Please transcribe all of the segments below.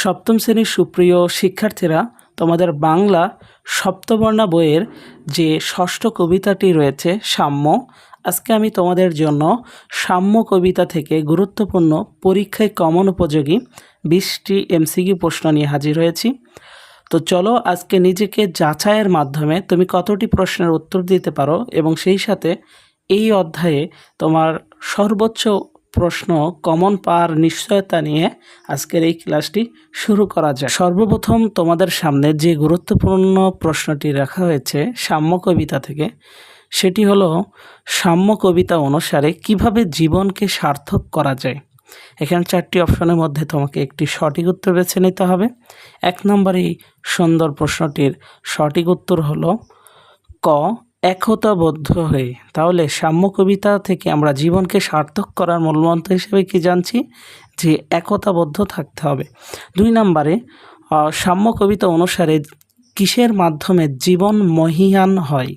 সপ্তম শ্রেণির সুপ্রিয় শিক্ষার্থীরা, তোমাদের বাংলা সপ্তবর্ণা বইয়ের যে ষষ্ঠ কবিতাটি রয়েছে, সাম্য, আজকে আমি তোমাদের জন্য সাম্য কবিতা থেকে গুরুত্বপূর্ণ পরীক্ষায় কমন উপযোগী বিশটি এমসিকিউ প্রশ্ন নিয়ে হাজির হয়েছি। তো চলো আজকে নিজেকে যাচাইয়ের মাধ্যমে তুমি কতটি প্রশ্নের উত্তর দিতে পারো এবং সেই সাথে এই অধ্যায়ে তোমার সর্বোচ্চ প্রশ্ন কমন পাওয়ার নিশ্চয়তা নিয়ে আজকের এই ক্লাসটি শুরু করা যায় সর্বপ্রথম তোমাদের সামনে যে গুরুত্বপূর্ণ প্রশ্নটি রাখা হয়েছে সাম্য কবিতা থেকে, সেটি হলো, সাম্য কবিতা অনুসারে কীভাবে জীবনকে সার্থক করা যায়? এখানে চারটি অপশনের মধ্যে তোমাকে একটি সঠিক উত্তর বেছে নিতে হবে। এক নম্বর এই সুন্দর প্রশ্নটির সঠিক উত্তর হলো, ক একতাবদ্ধ হয়ে তাহলে সাম্য কবিতা থেকে আমরা জীবনকে সার্থক করার মূলমন্ত্র হিসেবে কি জানছি? যে একতাবদ্ধ থাকতে হবে। দুই নম্বরে সাম্য কবিতা অনুসারে কিসের মাধ্যমে জীবন মহিয়ান হয়?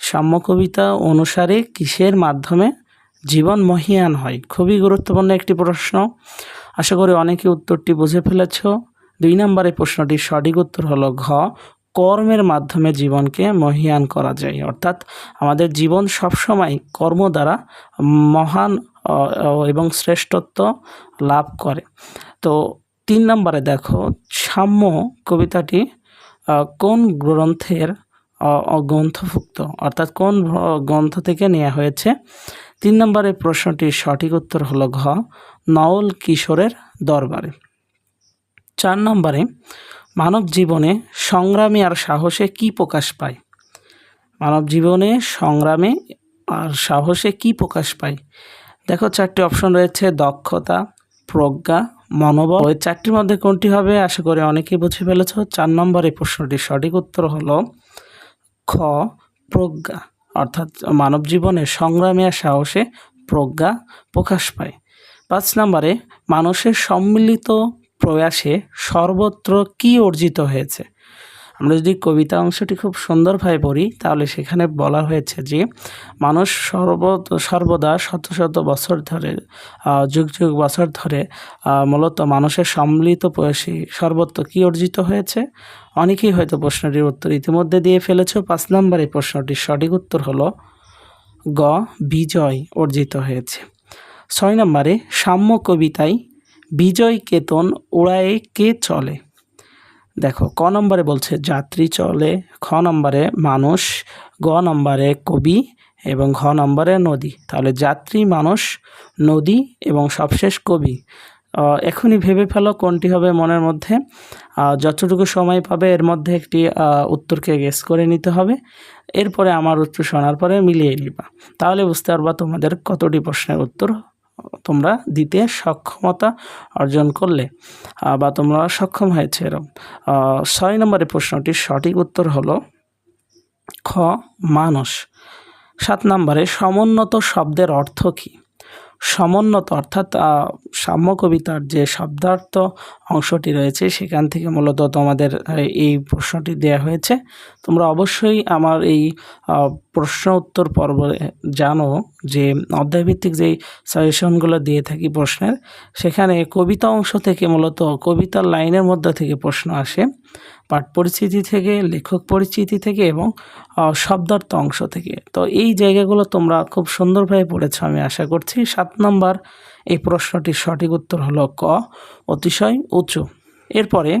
সাম্য কবিতা অনুসারে কিসের মাধ্যমে জীবন মহিয়ান হয়? খুবই গুরুত্বপূর্ণ একটি প্রশ্ন। আশা করি অনেকে উত্তরটি বুঝে ফেলেছ। দুই নম্বরের প্রশ্নটির সঠিক উত্তর হলো ঘ। কর্মের মাধ্যমে জীবনকে মহিয়ান করা যায়। অর্থাৎ আমাদের জীবন সবসময় কর্ম দ্বারা মহান এবং শ্রেষ্ঠত্ব লাভ করে। তো তিন নম্বরে দেখো, সাম্য কবিতাটি কোন গ্রন্থের গ্রন্থভুক্ত? অর্থাৎ কোন গ্রন্থ থেকে নেওয়া হয়েছে? তিন নম্বরের প্রশ্নটির সঠিক উত্তর হলো ঘ নওল কিশোরের দরবারে। চার নম্বরে মানব জীবনে সংগ্রামী আর সাহসে কি প্রকাশ পায়? মানব জীবনে সংগ্রামে আর সাহসে কি প্রকাশ পায়? দেখো, চারটি অপশন রয়েছে, দক্ষতা, প্রজ্ঞা, মনোবল। ওই চারটির মধ্যে কোনটি হবে? আশা করি অনেকেই বুঝে ফেলেছ। চার নম্বরে প্রশ্নটির সঠিক উত্তর হলো খ, প্রজ্ঞা। অর্থাৎ মানব জীবনে সংগ্রামী আর সাহসে প্রজ্ঞা প্রকাশ পায়। পাঁচ নম্বরে, মানুষের সম্মিলিত প্রয়াসে সর্বত্র কি অর্জিত হয়েছে? আমরা যদি কবিতা অংশটি খুব সুন্দরভাবে পড়ি, তাহলে সেখানে বলা হয়েছে যে, মানুষ সর্ব, সর্বদা শত শত বছর ধরে যুগ যুগ বছর ধরে মূলত মানুষের সম্মিলিত প্রয়াসী সর্বত্র কি অর্জিত হয়েছে? অনেকেই হয়তো প্রশ্নটির উত্তর ইতিমধ্যে দিয়ে ফেলেছ। পাঁচ নম্বরে প্রশ্নটির সঠিক উত্তর হলো, গ, বিজয় অর্জিত হয়েছে। ছয় নম্বরে, সাম্য কবিতায় বিজয় কেতন ওড়ায়ে কে চলে? দেখো, ক নম্বরে বলছে, যাত্রী চলে। খ নম্বরে, মানুষ। গ নম্বরে, কবি। এবং ঘ নম্বরে, নদী। তাহলে যাত্রী, মানুষ, নদী এবং সবশেষ কবি। এখনই ভেবে ফেলো কোনটি হবে মনের মধ্যে। যতটুকু সময় পাবে এর মধ্যে একটি উত্তরকে গেস করে নিতে হবে। এরপরে আমার উত্তর শোনার পরে মিলিয়ে নিবা। তাহলে বুঝতে পারবা তোমাদের কতটি প্রশ্নের উত্তর তোমরা দিতে সক্ষমতা অর্জন করলে বা তোমরা সক্ষম হয়েছে এরকম ছয় নম্বরের প্রশ্নটির সঠিক উত্তর হলো খ, মানুষ। সাত নম্বরে সমুন্নত শব্দের অর্থ কী? সমুন্নত, অর্থাৎ সাম্য কবিতার যে শব্দার্থ অংশটি রয়েছে, সেখান থেকে মূলত তোমাদের এই প্রশ্নটি দেয়া হয়েছে। তোমরা অবশ্যই আমার এই প্রশ্ন উত্তর পর্ব জানো যে, অধ্যায়ভিত্তিক যেই সাজেশনগুলো দিয়ে থাকি প্রশ্নের, সেখানে কবিতা অংশ থেকে মূলত কবিতার লাইনের মধ্যে থেকে প্রশ্ন আসে। পাঠ পরিচিতি থেকে, লেখক পরিচিতি থেকে এবং শব্দার্থ অংশ থেকে। তো এই জায়গাগুলো তোমরা খুব সুন্দরভাবে পড়েছ আমি আশা করছি। সাত নম্বর, এই প্রশ্নটির সঠিক উত্তর হলো ক, অতিশয় উঁচু। এরপরে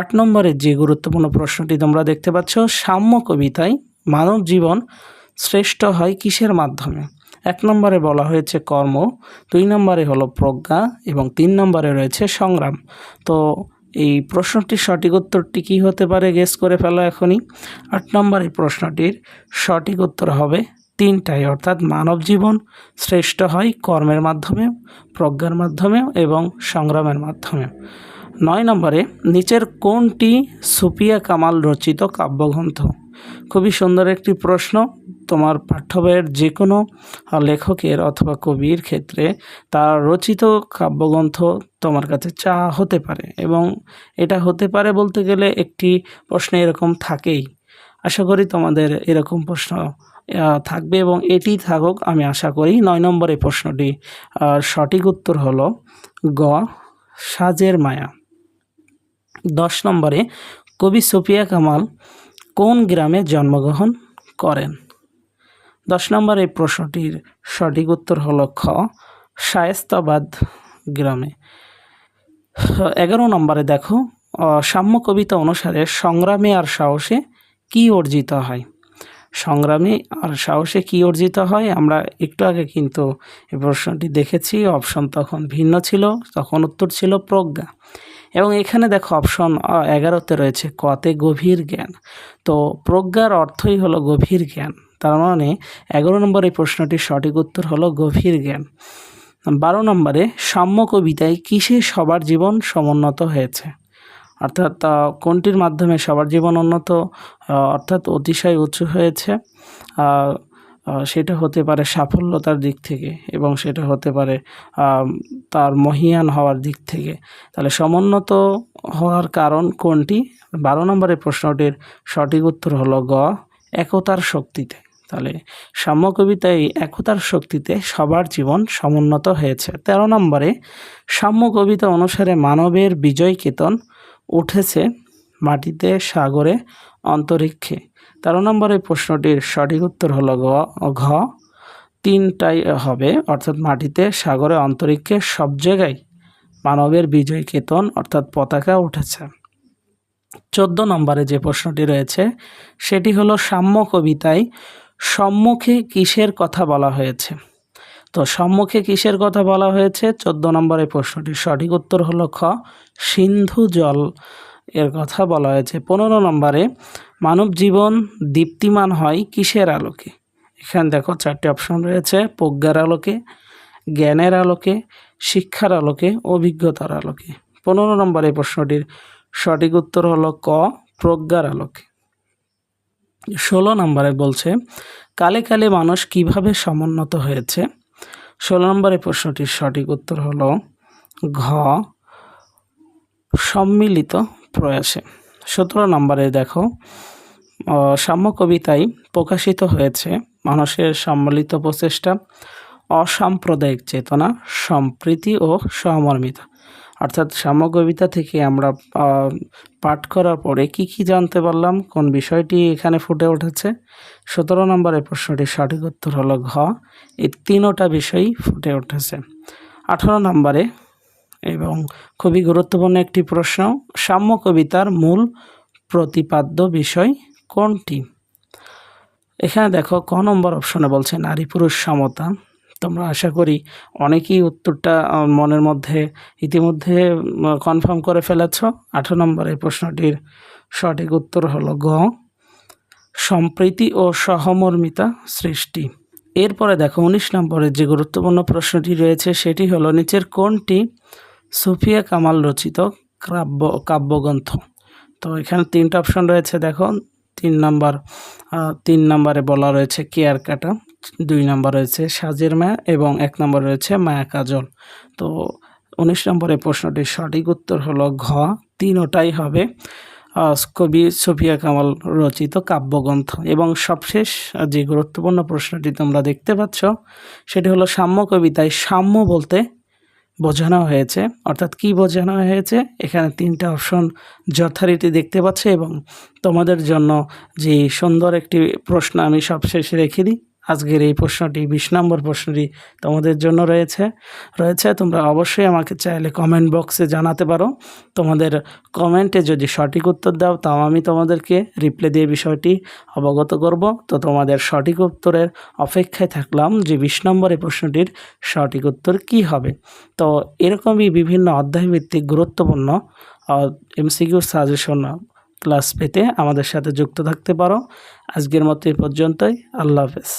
আট নম্বরের যে গুরুত্বপূর্ণ প্রশ্নটি তোমরা দেখতে পাচ্ছ, সাম্য কবিতায় মানব জীবন শ্রেষ্ঠ হয় কিসের মাধ্যমে? এক নম্বরে বলা হয়েছে কর্ম, দুই নম্বরে হলো প্রজ্ঞা এবং তিন নম্বরে রয়েছে সংগ্রাম। তো এই প্রশ্নটির সঠিক উত্তরটি কী হতে পারে? গেস করে ফেলো এখনই। আট নম্বরের প্রশ্নটির সঠিক উত্তর হবে তিনটাই, অর্থাৎ মানব জীবন শ্রেষ্ঠ হয় কর্মের মাধ্যমে, প্রজ্ঞার মাধ্যমে এবং সংগ্রামের মাধ্যমে। নয় নম্বরে, নিচের কোনটি সুপিয়া কামাল রচিত কাব্যগ্রন্থ? খুবই সুন্দর একটি প্রশ্ন। তোমার পাঠ্য বইয়ের যে কোনো লেখকের অথবা কবির ক্ষেত্রে তার রচিত কাব্যগ্রন্থ তোমার কাছে চা হতে পারে এবং এটা হতে পারে বলতে গেলে একটি প্রশ্ন এরকম থাকেই। আশা করি তোমাদের এরকম প্রশ্ন থাকবে এবং এটি থাকুক আমি আশা করি। নয় নম্বরে প্রশ্নটি সঠিক উত্তর হলো গ, সাজের মায়া। দশ নম্বরে কবি সুফিয়া কামাল কোন গ্রামে জন্মগ্রহণ করেন? দশ নম্বর এই প্রশ্নটির সঠিক উত্তর হলো খ, শায়েস্তাবাদ গ্রামে। এগারো নম্বরে দেখো সাম্য কবিতা অনুসারে সংগ্রামে আর সাহসে কি অর্জিত হয়? সংগ্রামে আর সাহসে কি অর্জিত হয়? আমরা একটু আগে কিন্তু এই প্রশ্নটি দেখেছি অপশন তখন ভিন্ন ছিল, তখন উত্তর ছিল প্রজ্ঞা। এবং এখানে দেখো অপশন এগারোতে রয়েছে কতে গভীর জ্ঞান। তো প্রজ্ঞার অর্থই হলো গভীর জ্ঞান। তার মানে এগারো নম্বর এই প্রশ্নটির সঠিক উত্তর হলো গভীর জ্ঞান। বারো নম্বরে সাম্য কবিতায় কিসে সবার জীবন সমুন্নত হয়েছে? অর্থাৎ কোনটির মাধ্যমে সবার জীবন উন্নত অর্থাৎ অতিশয় উঁচু হয়েছে? সেটা হতে পারে সাফল্যতার দিক থেকে এবং সেটা হতে পারে তার মহিয়ান হওয়ার দিক থেকে। তাহলে সমুন্নত হওয়ার কারণ কোনটি? বারো নম্বরের প্রশ্নটির সঠিক উত্তর হলো গ, একতার শক্তিতে। তাহলে সাম্য কবিতায় একতার শক্তিতে সবার জীবন সমুন্নত হয়েছে। তেরো নম্বরে সাম্য কবিতা অনুসারে মানবের বিজয় কেতন উঠেছে মাটিতে সাগরে অন্তরিক্ষে। তেরো নম্বরের প্রশ্নটির সঠিক উত্তর হলো গ, ঘ। তিনটাই হবে, অর্থাৎ মাটিতে সাগরে অন্তরিক্ষে সব জায়গায় মানবের বিজয় কেতন, অর্থাৎ পতাকা উঠেছে। চোদ্দ নম্বরে যে প্রশ্নটি রয়েছে, সেটি হলো সাম্য কবিতায় সম্মুখে কিসের কথা বলা হয়েছে? তো সম্মুখে কিসের কথা বলা হয়েছে? চোদ্দ নম্বরের প্রশ্নটির সঠিক উত্তর হলো খ, সিন্ধু জল এর কথা বলা হয়েছে। পনেরো নম্বরে মানব জীবন দীপ্তিমান হয় কিসের আলোকে? এখানে দেখো চারটি অপশন রয়েছে, প্রজ্ঞার আলোকে, জ্ঞানের আলোকে, শিক্ষার আলোকে, অভিজ্ঞতার আলোকে। পনেরো নম্বর এই প্রশ্নটির সঠিক উত্তর হলো ক, প্রজ্ঞার আলোকে। ষোলো নম্বরে বলছে, কালে কালে মানুষ কীভাবে সমুন্নত হয়েছে? ষোলো নম্বরের প্রশ্নটির সঠিক উত্তর হলো ঘ, সম্মিলিত প্রয়াসে। সতেরো নম্বরে দেখো সাম্য কবিতায় প্রকাশিত হয়েছে মানুষের সম্মিলিত প্রচেষ্টা, অসাম্প্রদায়িক চেতনা, সম্প্রীতি ও সহমর্মিতা। অর্থাৎ সাম্য কবিতা থেকে আমরা পাঠ করার পরে কি কি জানতে পারলাম, কোন বিষয়টি এখানে ফুটে উঠেছে? সতেরো নম্বরের প্রশ্নটির সঠিক উত্তর হলো ঘ। এই তিনোটা বিষয়ই ফুটে উঠেছে। আঠারো নম্বরে এবং খুবই গুরুত্বপূর্ণ একটি প্রশ্ন, সাম্য কবিতার মূল প্রতিপাদ্য বিষয় কোনটি? এখানে দেখো, ক নম্বর অপশনে বলছে, নারী পুরুষ সমতা। তোমরা আশা করি অনেকেই উত্তরটা মনের মধ্যে ইতিমধ্যে কনফার্ম করে ফেলেছ। আঠারো নম্বর এই প্রশ্নটির সঠিক উত্তর হলো গ। সম্প্রীতি ও সহমর্মিতা সৃষ্টি। এরপরে দেখো, উনিশ নম্বরের যে গুরুত্বপূর্ণ প্রশ্নটি রয়েছে, সেটি হলো, নিচের কোনটি সুফিয়া কামাল রচিত কাব্য, কাব্যগ্রন্থ। তো এখানে তিনটা অপশন রয়েছে, দেখো। তিন নাম্বার তিন নম্বরে বলা রয়েছে কেয়ার কাটা, দুই নম্বর রয়েছে সাজের মায়া এবং এক নম্বর রয়েছে মায়া কাজল। তো উনিশ নম্বরের প্রশ্নটির সঠিক উত্তর হলো ঘ। তিনোটাই হবে কবি সুফিয়া কামাল রচিত কাব্যগ্রন্থ। এবং সবশেষ যে গুরুত্বপূর্ণ প্রশ্নটি তোমরা দেখতে পাচ্ছ, সেটি হলো সাম্য কবিতায় সাম্য বলতে বোঝানো হয়েছে। অর্থাৎ কি বোঝানো হয়েছে? এখানে তিনটা অপশন যথারীতি দেখতে পাচ্ছে এবং তোমাদের জন্য যে সুন্দর একটি প্রশ্ন আমি সবশেষে রেখে দিই। আজকের এই প্রশ্নটি, বিশ নম্বর প্রশ্নটি তোমাদের জন্য রয়েছে। রয়েছে, তোমরা অবশ্যই আমাকে চাইলে কমেন্ট বক্সে জানাতে পারো। তোমাদের কমেন্টে যদি সঠিক উত্তর দাও, তাও আমি তোমাদেরকে রিপ্লাই দিয়ে বিষয়টি অবগত করব। তো তোমাদের সঠিক উত্তরের অপেক্ষায় থাকলাম যে বিশ নম্বরের প্রশ্নটির সঠিক উত্তর কি হবে। তো এরকমই বিভিন্ন অধ্যায়ভিত্তিক গুরুত্বপূর্ণ এমসিকিউ সাজেশন ক্লাস পেতে আমাদের সাথে যুক্ত থাকতে পারো। আজকের মতো এই পর্যন্তই। আল্লাহ হাফেজ।